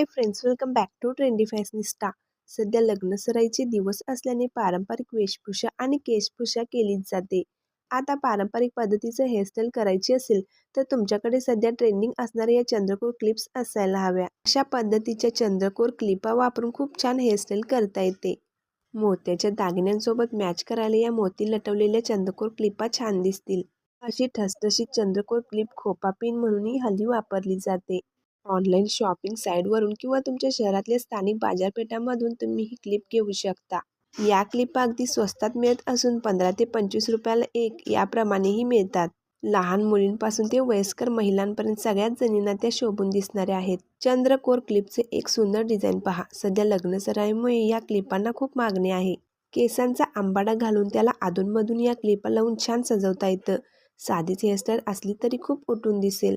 Hi friends welcome back to trendy fashionista सध्या लग्नसराईचे दिवस असल्याने पारंपरिक वेशभूषा आणि केशभूषा केलीच जाते. आता पारंपरिक पद्धतीचं हेअरस्टाईल करायची असेल तर तुमच्याकडे सध्या ट्रेंडिंग असणाऱ्या या चंद्रकोर क्लिप्स असायला हव्या. अशा पद्धतीच्या चंद्रकोर क्लिपा वापरून खूप छान हेअरस्टाईल करता येते. मोत्याच्या दागिन्यांसोबत मॅच करायला या मोती लटवलेल्या चंद्रकोर क्लिपा छान दिसतील. अशी ठसठशीत चंद्रकोर क्लिप खोपा पिन म्हणूनही हल्ली वापरली जाते. ऑनलाईन शॉपिंग साईटवरून किंवा तुमच्या शहरातल्या स्थानिक बाजारपेठांमधून तुम्ही ही क्लिप घेऊ शकता. या क्लिपा अगदी स्वस्तात मिळत असून पंधरा ते पंचवीस रुपयाला एक याप्रमाणेही मिळतात. लहान मुलींपासून ते वयस्कर महिलांपर्यंत सगळ्याच जणींना त्या शोभून दिसणाऱ्या आहेत. चंद्रकोर क्लिपचे एक सुंदर डिझाईन पहा. सध्या लग्नसराईमुळे या क्लिपांना खूप मागणी आहे. केसांचा आंबाडा घालून त्याला अधूनमधून या क्लिपा लावून छान सजवता येतं. साधीच हेअरस्टाईल असली तरी खूप उठून दिसेल.